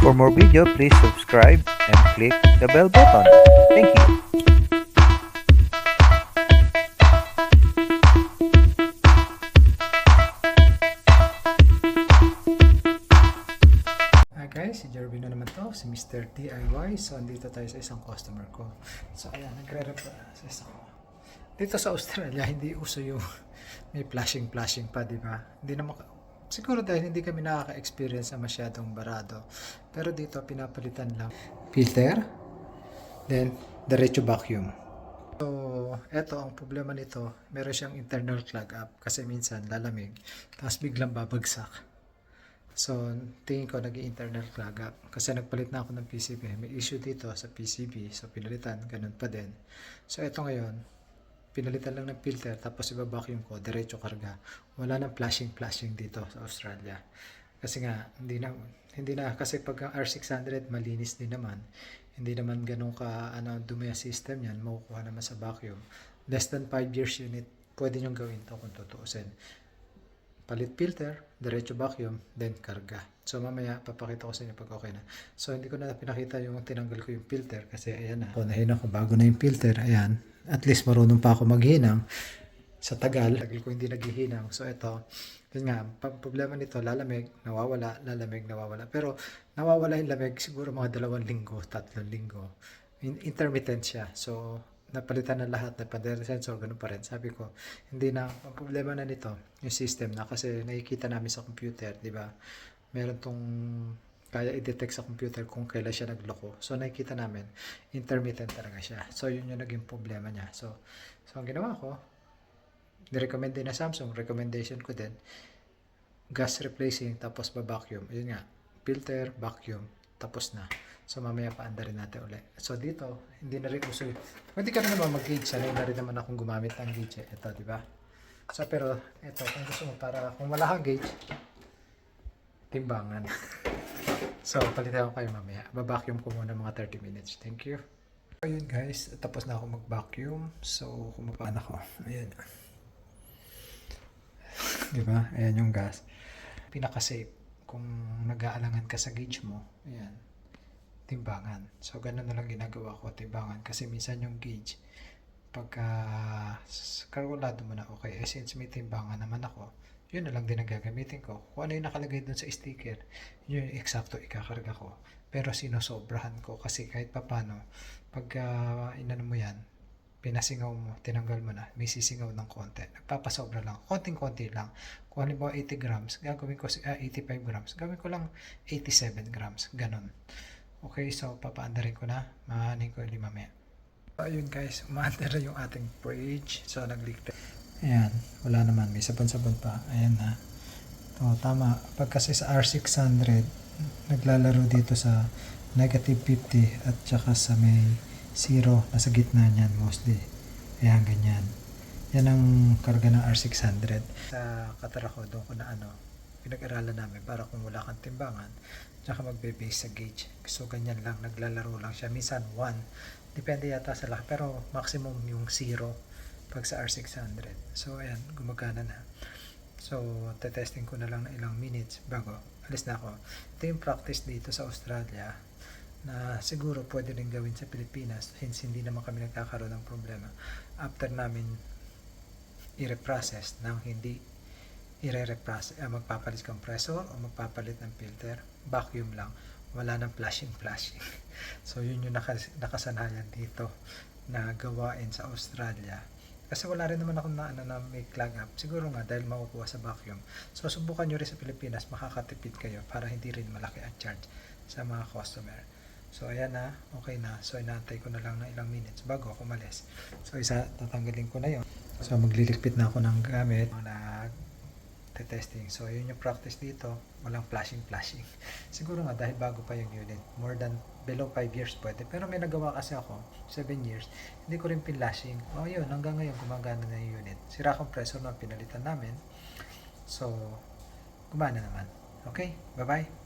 For more video, please subscribe and click the bell button. Thank you. Hi guys, si Jervin na naman to, si Mr. DIY. So, andito tayo sa isang customer ko. So, ayan, nagre-reply sa isang Dito sa Australia, hindi uso yung may flashing-flashing pa, di ba? Hindi na maka... Siguro dahil hindi kami nakaka-experience na masyadong barado. Pero dito, pinapalitan lang. Filter, then, diretso vacuum. So, eto ang problema nito, meron siyang internal clog up kasi minsan lalamig, tapos biglang babagsak. So, tingin ko nag internal clog up. Kasi nagpalit na ako ng PCB. May issue dito sa PCB. So, pinalitan. Ganun pa din. So, ito ngayon, pinalitan lang ng filter. Tapos, iba-vacuum ko. Diretso karga. Wala nang flashing-flashing dito sa Australia. Kasi nga, hindi na, hindi na. Kasi pag ang R600, malinis din naman. Hindi naman ganun ka, ano, dumi system yan. Makukuha naman sa vacuum. Less than 5 years unit, pwede nyo gawin to kung tutuusin palit filter, diretso vacuum, then karga. So mamaya papakita ko sa inyo pag okay na. So hindi ko na pinakita yung tinanggal ko yung filter kasi ayan na. Punahin ako bago na yung filter, ayan. At least marunong pa ako maghinang sa tagal. Tagal ko hindi naghihinang. So ito, yun nga, problema nito, lalamig, nawawala, lalamig, nawawala. Pero nawawala yung lamig siguro mga dalawang linggo, tatlong linggo. In- intermittent siya. So, napalitan na lahat, napadala sensor, ganun pa rin. Sabi ko, hindi na, ang problema na nito, yung system na kasi nakikita namin sa computer, di ba? Meron tong kaya i-detect sa computer kung kailan siya nagloko. So, nakikita namin, intermittent talaga siya. So, yun yung naging problema niya. So, so ang ginawa ko, nirecommend din na Samsung, recommendation ko din, gas replacing, tapos ba-vacuum. Yun nga, filter, vacuum, tapos na. So, mamaya paanda rin natin ulit. So, dito, hindi na rin uso. hindi ka na naman mag-gauge, sanay na rin naman akong gumamit ng gauge. eh. Ito, di ba? So, pero, ito, kung gusto mo, para kung wala kang gauge, timbangan. so, palitan ko kayo mamaya. Ba-vacuum ko muna mga 30 minutes. Thank you. Ayun guys, tapos na ako mag-vacuum. So, kumapaan ako. Ayan. Di ba? Ayan yung gas. Pinaka-safe kung nag-aalangan ka sa gauge mo. Ayan. Timbangan. So, ganun na lang ginagawa ko, timbangan. Kasi minsan yung gauge, pagka s- kalkulado mo na, okay, eh, since may timbangan naman ako, yun na lang din ang gagamitin ko. Kung ano yung nakalagay dun sa sticker, yun yung eksakto ikakarga ko. Pero sinosobrahan ko kasi kahit papano, pagka inano mo yan, pinasingaw mo, tinanggal mo na, may sisingaw ng konti. Nagpapasobra lang. Konting-konti lang. Kung halimbawa 80 grams, gagawin ko si- ah, 85 grams. Gawin ko lang 87 grams. Ganon. Okay, so papaandarin ko na. Mahanin ko yung mamaya. Ayun guys, na yung ating fridge. So nag-leak na. Ayan, wala naman. May sabon-sabon pa. Ayan na. To, tama. Pag kasi sa R600, naglalaro dito sa negative 50 at saka sa may zero nasa gitna niyan mostly. Ayan, ganyan. Yan ang karga ng R600. Sa Qatar ako, doon ko na ano, pinag-aralan namin para kung wala kang timbangan, tsaka magbe-base sa gauge. So, ganyan lang, naglalaro lang siya. Minsan 1, depende yata sa lahat, pero maximum yung 0 pag sa R600. So, ayan, gumagana na. So, testing ko na lang na ilang minutes bago alis na ako. Ito yung practice dito sa Australia na siguro pwede rin gawin sa Pilipinas since hindi naman kami nagkakaroon ng problema. After namin i-reprocess nang hindi i-reprocess, uh, magpapalit compressor o magpapalit ng filter, vacuum lang, wala nang flashing flashing. so yun yung nakas- nakasanayan dito na gawain sa Australia. Kasi wala rin naman ako na, ano, na may clog up. Siguro nga dahil makukuha sa vacuum. So subukan nyo rin sa Pilipinas, makakatipid kayo para hindi rin malaki ang charge sa mga customer. So ayan na, okay na. So inaantay ko na lang ng ilang minutes bago ako umalis. So isa, tatanggalin ko na yon. So magliligpit na ako ng gamit na testing. So yun yung practice dito. Walang flashing flashing. Siguro nga dahil bago pa yung unit. More than below 5 years pwede. Pero may nagawa kasi ako, 7 years. Hindi ko rin pinlashing. O yun, hanggang ngayon gumagana na yung unit. Sira compressor na pinalitan namin. So, gumana naman. Okay, bye-bye.